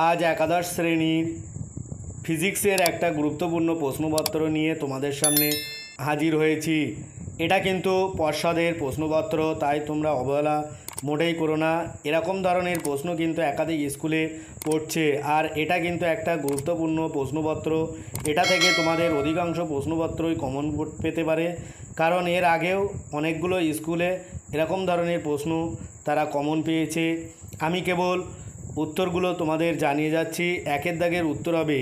আজ একাদশ শ্রেণির ফিজিক্সের একটা গুরুত্বপূর্ণ প্রশ্নপত্র নিয়ে তোমাদের সামনে হাজির হয়েছি। এটা কিন্তু পর্ষদের প্রশ্নপত্র, তাই তোমরা অবহেলা মোটেই করো না। এরকম ধরনের প্রশ্ন কিন্তু একাধিক স্কুলে পড়ছে, আর এটা কিন্তু একটা গুরুত্বপূর্ণ প্রশ্নপত্র। এটা থেকে তোমাদের অধিকাংশ প্রশ্নপত্রই কমন পেতে পারে, কারণ এর আগেও অনেকগুলো স্কুলে এরকম ধরনের প্রশ্ন তারা কমন পেয়েছে। আমি কেবল উত্তরগুলো তোমাদের জানিয়ে যাচ্ছি। একের দাগের উত্তর হবে,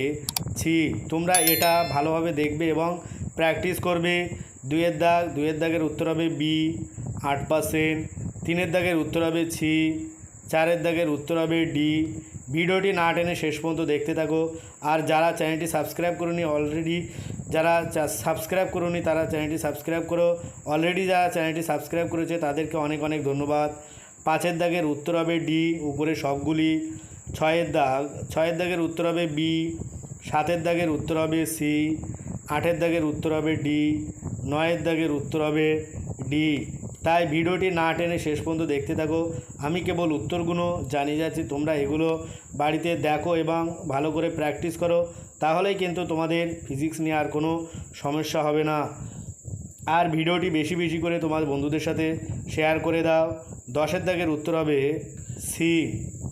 ছি। তোমরা এটা ভালোভাবে দেখবে এবং প্র্যাকটিস করবে। দুইয়ের দাগ, দুইয়ের দাগের উত্তর হবে বি আট পার্সেন্ট তিনের দাগের উত্তর হবে ছি। চারের দাগের উত্তর হবে ডি ভিডিওটি না টেনে শেষ পর্যন্ত দেখতে থাকো। আর যারা চ্যানেলটি সাবস্ক্রাইব করুনি অলরেডি যারা সাবস্ক্রাইব করুনি তারা চ্যানেলটি সাবস্ক্রাইব করো। অলরেডি যারা চ্যানেলটি সাবস্ক্রাইব করেছে তাদেরকে অনেক অনেক ধন্যবাদ। পাঁচের দাগের উত্তর হবে ডি, উপরে সবগুলি। ছয়ের দাগ, ছয়ের দাগের উত্তর হবে বি, সাতের দাগের উত্তর হবে সি, আটের দাগের উত্তর হবে ডি, নয়ের দাগের উত্তর হবে ডি। তাই ভিডিওটি না টেনে শেষ পর্যন্ত দেখতে থাকো। আমি কেবল উত্তরগুলো জানিয়ে যাচ্ছি, তোমরা এগুলো বাড়িতে দেখো এবং ভালো করে প্র্যাকটিস করো। তাহলেই কিন্তু তোমাদের ফিজিক্স নিয়ে আর কোনো সমস্যা হবে না। আর ভিডিওটি বেশি বেশি করে তোমার বন্ধুদের সাথে শেয়ার করে দাও। দশের দাগের উত্তর হবে সি।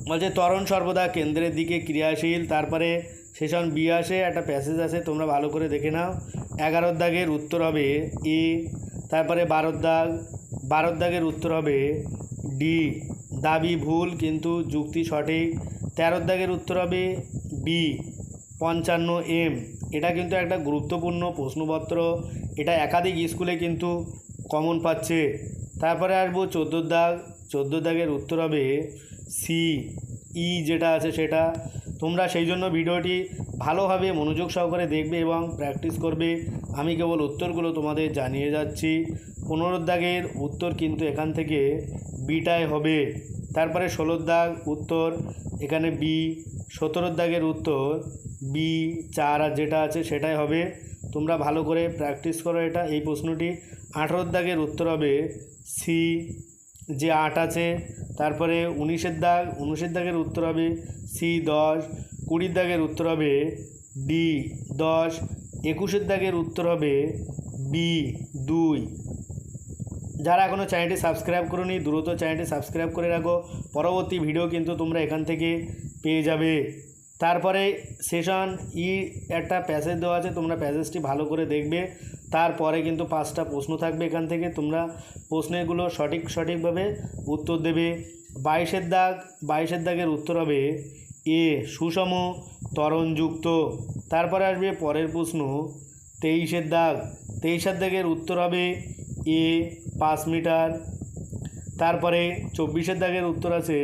বলছে তরণ সর্বদা কেন্দ্রের দিকে ক্রিয়াশীল, তারপরে সেশন বি আসে, একটা প্যাসেজ আছে তোমরা ভালো করে দেখে নাও। এগারোর দাগের উত্তর হবে এ তারপরে বারোর দাগ, বারোর দাগের উত্তর হবে ডি। দাবি ভুল, কিন্তু যুক্তি সঠিক। তেরোর দাগের উত্তর হবে বি, পঞ্চান্ন এম। এটা কিন্তু একটা গুরুত্বপূর্ণ প্রশ্নপত্র। এটা একাধিক স্কুলে কিন্তু কমন পাচ্ছে। তারপরে আসব চোদ্দোর দাগ চোদ্দোর দাগের উত্তর হবে সি ই যেটা আছে সেটা। তোমরা সেই জন্য ভিডিওটি ভালোভাবে মনোযোগ সহকারে দেখবে এবং প্র্যাকটিস করবে। আমি কেবল উত্তরগুলো তোমাদের জানিয়ে যাচ্ছি। পনেরোর দাগের উত্তর কিন্তু এখান থেকে বিটায় হবে। তারপরে ষোলোর দাগ উত্তর, এখানে বি সতেরোর দাগের উত্তর বি চার আর যেটা আছে সেটাই হবে। তোমরা ভালো করে প্র্যাকটিস করো এটা, এই প্রশ্নটি। আঠেরোর দাগের উত্তর হবে সি যে আট আছে। তারপরে উনিশের দাগ উনিশের দাগের উত্তর হবে সি দশ কুড়ির দাগের উত্তর হবে ডি দশ, একুশের দাগের উত্তর হবে বি দুই। যারা এখনও চ্যানেলটি সাবস্ক্রাইব করোনি, দ্রুত চ্যানেলটি সাবস্ক্রাইব করে রাখো। পরবর্তী ভিডিও কিন্তু তোমরা এখান থেকে পেয়ে যাবে। তারপরে সেশন, ই একটা প্যাসেজ দেওয়া আছে, তোমরা প্যাসেজটি ভালো করে দেখবে। তারপরে কিন্তু পাঁচটা প্রশ্ন থাকবে এখান থেকে। তোমরা প্রশ্নেরগুলো সঠিক, সঠিকভাবে উত্তর দেবে। বাইশের দাগ, বাইশের দাগের উত্তর হবে এ, সুষম ত্বরণযুক্ত। তারপরে আসবে পরের প্রশ্ন, তেইশের দাগ, তেইশের দাগের উত্তর হবে এ, পাঁচ মিটার। তারপরে চব্বিশের দাগের উত্তর আছে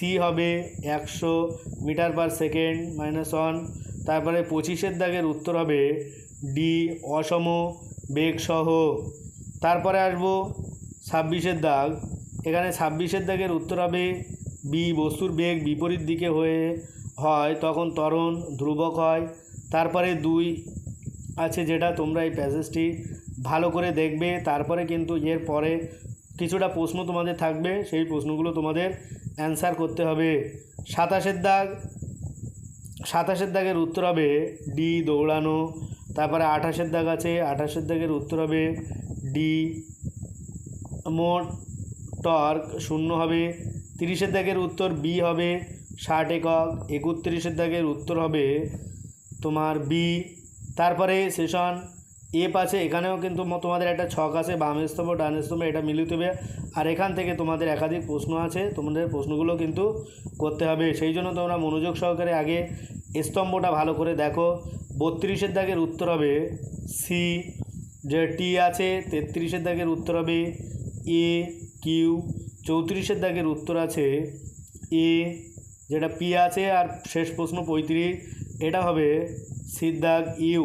সি হবে একশো metre per second minus one. তারপরে পঁচিশের দাগের উত্তর হবে ডি অসম বেগসহ তারপরে আসব ছাব্বিশের দাগ। এখানে ছাব্বিশের দাগের উত্তর হবে বি, বস্তুর বেগ বিপরীত দিকে হয়ে হয়, তখন ত্বরণ ধ্রুবক হয়। তারপরে দুই আছে যেটা তোমরা এই প্যাসেজটি ভালো করে দেখবে। তারপরে কিন্তু এর পরে কিছুটা প্রশ্ন তোমাদের থাকবে। সেই প্রশ্নগুলো তোমাদের অ্যান্সার করতে হবে। সাতাশের দাগ, সাতাশের দাগের উত্তর হবে ডি দৌড়ানো। তারপরে আঠাশের দাগ আছে, আঠাশের দাগের উত্তর হবে ডি মোট টর্ক শূন্য হবে। তিরিশের দাগের উত্তর বি হবে, ষাট একক। একত্রিশের দাগের উত্তর হবে তোমার বি তারপরে সেশন এপ আছে, এখানেও কিন্তু তোমাদের একটা ছক আছে বাম স্তম্ভ ডান স্তম্ভ এটা মিলিত হবে আর এখান থেকে তোমাদের একাধিক প্রশ্ন আছে, তোমাদের প্রশ্নগুলো কিন্তু করতে হবে। সেই জন্য তোমরা মনোযোগ সহকারে আগে স্তম্ভটা ভালো করে দেখো। বত্রিশের দাগের উত্তর হবে সি যে টি আছে, তেত্রিশের দাগের উত্তর হবে এ কিউ চৌত্রিশের দাগের উত্তর আছে এ যেটা পি আছে, আর শেষ প্রশ্ন পঁয়ত্রিশ। এটা হবে সিদ্ধাক ইউ